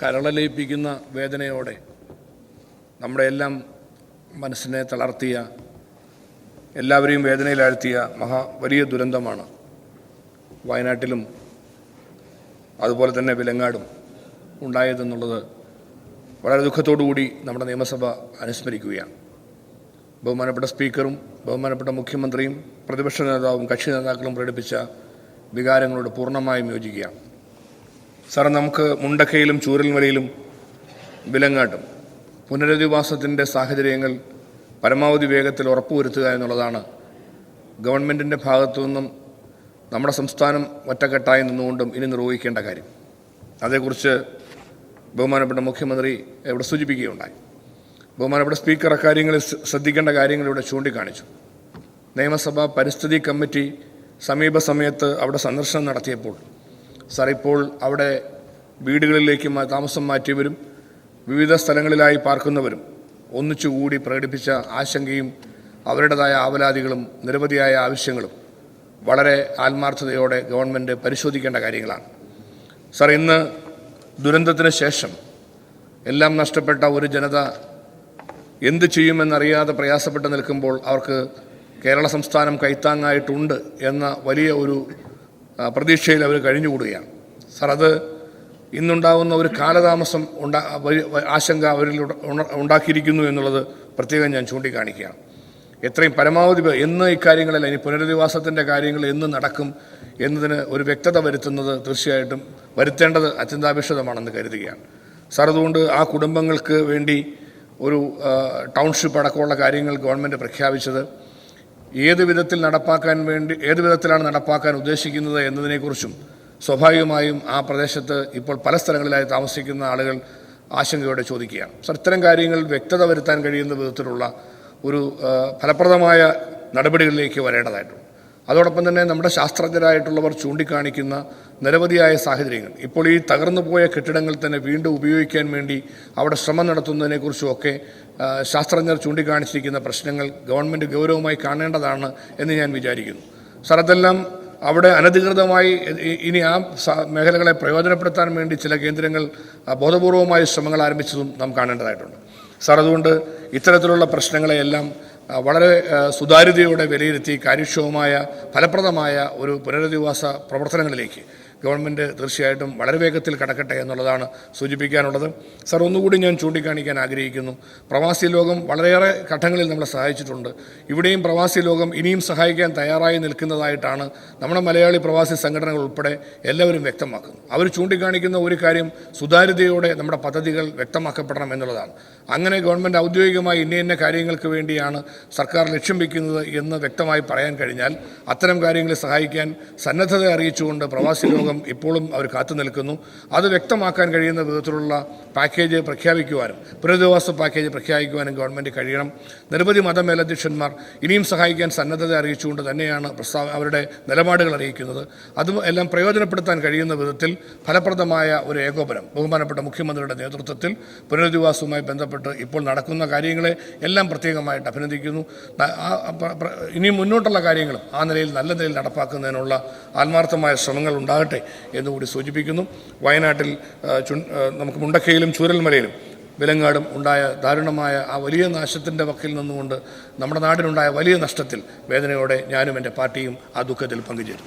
കരളലയിപ്പിക്കുന്ന വേദനയോടെ നമ്മുടെ എല്ലാം മനസ്സിനെ തളർത്തിയ എല്ലാവരെയും വേദനയിലാഴ്ത്തിയ മഹാ വലിയ ദുരന്തമാണ് വയനാട്ടിലും അതുപോലെ തന്നെ വിലങ്ങാടും ഉണ്ടായതെന്നുള്ളത് വളരെ ദുഃഖത്തോടു കൂടി നമ്മുടെ നിയമസഭ അനുസ്മരിക്കുകയാണ്. ബഹുമാനപ്പെട്ട സ്പീക്കറും ബഹുമാനപ്പെട്ട മുഖ്യമന്ത്രിയും പ്രതിപക്ഷ നേതാവും കക്ഷി നേതാക്കളും പ്രകടിപ്പിച്ച വികാരങ്ങളോട് പൂർണമായും യോജിക്കുകയാണ്. സാർ നമുക്ക് മുണ്ടക്കയിലും ചൂരൽമലയിലും വിലങ്ങാട്ടും. പുനരധിവാസത്തിന്റെ സാഹചര്യങ്ങൾ പരമാവധി വേഗത്തിൽ ഉറപ്പുവരുത്തുക എന്നുള്ളതാണ് ഗവൺമെന്റിന്റെ ഭാഗത്തു നിന്നും നമ്മുടെ സംസ്ഥാനം ഒറ്റക്കെട്ടായി നിന്നുകൊണ്ടും ഇനി നിർവഹിക്കേണ്ട കാര്യം. അതേക്കുറിച്ച് ബഹുമാനപ്പെട്ട മുഖ്യമന്ത്രി ഇവിടെ സൂചിപ്പിക്കുകയുണ്ടായി. ബഹുമാനപ്പെട്ട സ്പീക്കർ അക്കാര്യങ്ങളിൽ ശ്ര- ശ്രദ്ധിക്കേണ്ട കാര്യങ്ങൾ ഇവിടെ ചൂണ്ടിക്കാണിച്ചു. നിയമസഭാ പരിസ്ഥിതി കമ്മിറ്റി സമീപ സമയത്ത് അവിടെ സന്ദർശനം നടത്തിയപ്പോൾ സാർ ഇപ്പോൾ അവിടെ വീടുകളിലേക്ക് താമസം മാറ്റിയവരും വിവിധ സ്ഥലങ്ങളിലായി പാർക്കുന്നവരും ഒന്നിച്ചുകൂടി പ്രകടിപ്പിച്ച ആശങ്കയും അവരുടേതായ ആവലാതികളും നിരവധിയായ ആവശ്യങ്ങളും വളരെ ആത്മാർത്ഥതയോടെ ഗവൺമെന്റ് പരിശോധിക്കേണ്ട കാര്യങ്ങളാണ്. സാർ ഇന്ന് ദുരന്തത്തിന് ശേഷം എല്ലാം നഷ്ടപ്പെട്ട ഒരു ജനത എന്ത് ചെയ്യുമെന്നറിയാതെ പ്രയാസപ്പെട്ട് നിൽക്കുമ്പോൾ അവർക്ക് കേരള സംസ്ഥാനം കൈത്താങ്ങായിട്ടുണ്ട് എന്ന വലിയ ഒരു പ്രതീക്ഷയിൽ അവർ കഴിഞ്ഞുകൂടുകയാണ്. സാർ അത് ഇന്നുണ്ടാകുന്ന ഒരു കാലതാമസം ഉണ്ടാ ആശങ്ക അവരിൽ ഉണ്ടാക്കിയിരിക്കുന്നു എന്നുള്ളത് പ്രത്യേകം ഞാൻ ചൂണ്ടിക്കാണിക്കുകയാണ്. എത്രയും പരമാവധി എന്ന് ഇക്കാര്യങ്ങളല്ല ഇനി പുനരധിവാസത്തിന്റെ കാര്യങ്ങൾ എന്ന് നടക്കും എന്നതിന് ഒരു വ്യക്തത വരുത്തുന്നത് തീർച്ചയായിട്ടും വരുത്തേണ്ടത് അത്യന്താപേക്ഷിതമാണെന്ന് കരുതുകയാണ്. സാർ അതുകൊണ്ട് ആ കുടുംബങ്ങൾക്ക് വേണ്ടി ഒരു ടൗൺഷിപ്പ് അടക്കമുള്ള കാര്യങ്ങൾ ഗവൺമെന്റ് പ്രഖ്യാപിച്ചത് ഏത് വിധത്തിൽ നടപ്പാക്കാൻ വേണ്ടി ഏത് വിധത്തിലാണ് നടപ്പാക്കാൻ ഉദ്ദേശിക്കുന്നത് എന്നതിനെക്കുറിച്ചും സ്വാഭാവികമായും ആ പ്രദേശത്ത് ഇപ്പോൾ പല സ്ഥലങ്ങളിലായി താമസിക്കുന്ന ആളുകൾ ആശങ്കയോടെ ചോദിക്കുകയാണ്. സർ ഇത്തരം കാര്യങ്ങൾ വ്യക്തത വരുത്താൻ കഴിയുന്ന വിധത്തിലുള്ള ഒരു ഫലപ്രദമായ നടപടികളിലേക്ക് വരേണ്ടതായിട്ടുണ്ട്. അതോടൊപ്പം തന്നെ നമ്മുടെ ശാസ്ത്രജ്ഞരായിട്ടുള്ളവർ ചൂണ്ടിക്കാണിക്കുന്ന നിരവധിയായ സാഹചര്യങ്ങൾ. ഇപ്പോൾ ഈ തകർന്നു പോയ കെട്ടിടങ്ങൾ തന്നെ വീണ്ടും ഉപയോഗിക്കാൻ വേണ്ടി അവിടെ ശ്രമം നടത്തുന്നതിനെക്കുറിച്ചുമൊക്കെ ശാസ്ത്രജ്ഞർ ചൂണ്ടിക്കാണിച്ചിരിക്കുന്ന പ്രശ്നങ്ങൾ ഗവൺമെന്റ് ഗൗരവമായി കാണേണ്ടതാണ് എന്ന് ഞാൻ വിചാരിക്കുന്നു. സാർ അതെല്ലാം അവിടെ അനധികൃതമായി ഇനി ആ മേഖലകളെ പ്രയോജനപ്പെടുത്താൻ വേണ്ടി ചില കേന്ദ്രങ്ങൾ ബോധപൂർവമായ ശ്രമങ്ങൾ ആരംഭിച്ചതും നാം കാണേണ്ടതായിട്ടുണ്ട്. സാർ അതുകൊണ്ട് ഇത്തരത്തിലുള്ള പ്രശ്നങ്ങളെയെല്ലാം വളരെ സുതാര്യതയോടെ വിലയിരുത്തി കാര്യക്ഷമമായ ഫലപ്രദമായ ഒരു പുനരധിവാസ പ്രവർത്തനങ്ങളിലേക്ക് ഗവൺമെന്റ് തീർച്ചയായിട്ടും വളരെ വേഗത്തിൽ കടക്കട്ടെ എന്നുള്ളതാണ് സൂചിപ്പിക്കാനുള്ളത്. സർ ഒന്നുകൂടി ഞാൻ ചൂണ്ടിക്കാണിക്കാൻ ആഗ്രഹിക്കുന്നു. പ്രവാസി ലോകം വളരെയേറെ ഘട്ടങ്ങളിൽ നമ്മളെ സഹായിച്ചിട്ടുണ്ട്. ഇവിടെയും പ്രവാസി ലോകം ഇനിയും സഹായിക്കാൻ തയ്യാറായി നിൽക്കുന്നതായിട്ടാണ് നമ്മുടെ മലയാളി പ്രവാസി സംഘടനകൾ ഉൾപ്പെടെ എല്ലാവരും വ്യക്തമാക്കുന്നു അവർ ചൂണ്ടിക്കാണിക്കുന്ന ഒരു കാര്യം സുതാര്യതയോടെ നമ്മുടെ പദ്ധതികൾ വ്യക്തമാക്കപ്പെടണം എന്നുള്ളതാണ്. അങ്ങനെ ഗവൺമെന്റ് ഔദ്യോഗികമായി ഇന്ന ഇന്ന കാര്യങ്ങൾക്ക് വേണ്ടിയാണ് സർക്കാർ ലക്ഷ്യം വയ്ക്കുന്നത് എന്ന് വ്യക്തമായി പറയാൻ കഴിഞ്ഞാൽ അത്തരം കാര്യങ്ങളെ സഹായിക്കാൻ സന്നദ്ധത അറിയിച്ചുകൊണ്ട് പ്രവാസി ലോകം ഇപ്പോഴും അവർ കാത്തു നിൽക്കുന്നു. അത് വ്യക്തമാക്കാൻ കഴിയുന്ന വിധത്തിലുള്ള പാക്കേജ് പ്രഖ്യാപിക്കുവാനും പുനരധിവാസ പാക്കേജ് പ്രഖ്യാപിക്കുവാനും ഗവൺമെന്റ് കഴിയണം. നിരവധി മതമേലധ്യക്ഷന്മാർ ഇനിയും സഹായിക്കാൻ സന്നദ്ധത അറിയിച്ചുകൊണ്ട് തന്നെയാണ് പ്രസ്താവ അവരുടെ നിലപാടുകൾ അറിയിക്കുന്നത്. അതും എല്ലാം പ്രയോജനപ്പെടുത്താൻ കഴിയുന്ന വിധത്തിൽ ഫലപ്രദമായ ഒരു ഏകോപനം ബഹുമാനപ്പെട്ട മുഖ്യമന്ത്രിയുടെ നേതൃത്വത്തിൽ പുനരധിവാസവുമായി ബന്ധപ്പെട്ട് ഇപ്പോൾ നടക്കുന്ന കാര്യങ്ങളെ എല്ലാം പ്രത്യേകമായിട്ട് അഭിനന്ദിക്കുന്നു. ന- ആ- ആ പ്ര- പ്ര- ഇനിയും മുന്നോട്ടുള്ള കാര്യങ്ങളും ആ നിലയിൽ നല്ല നിലയിൽ നടപ്പാക്കുന്നതിനുള്ള ആത്മാർത്ഥമായ ശ്രമങ്ങൾ ഉണ്ടാകട്ടെ. എന്നുകൂടി സൂചിപ്പിക്കുന്നു. വയനാട്ടിൽ ചു നമുക്ക് മുണ്ടക്കയിലും ചൂരൽമലയിലും വിലങ്ങാടും ഉണ്ടായ ദാരുണമായ ആ വലിയ നാശത്തിന്റെ വക്കിൽ നിന്നുകൊണ്ട് നമ്മുടെ നാടിനുണ്ടായ വലിയ നഷ്ടത്തിൽ വേദനയോടെ ഞാനും എന്റെ പാർട്ടിയും ആ ദുഃഖത്തിൽ പങ്കുചേരും.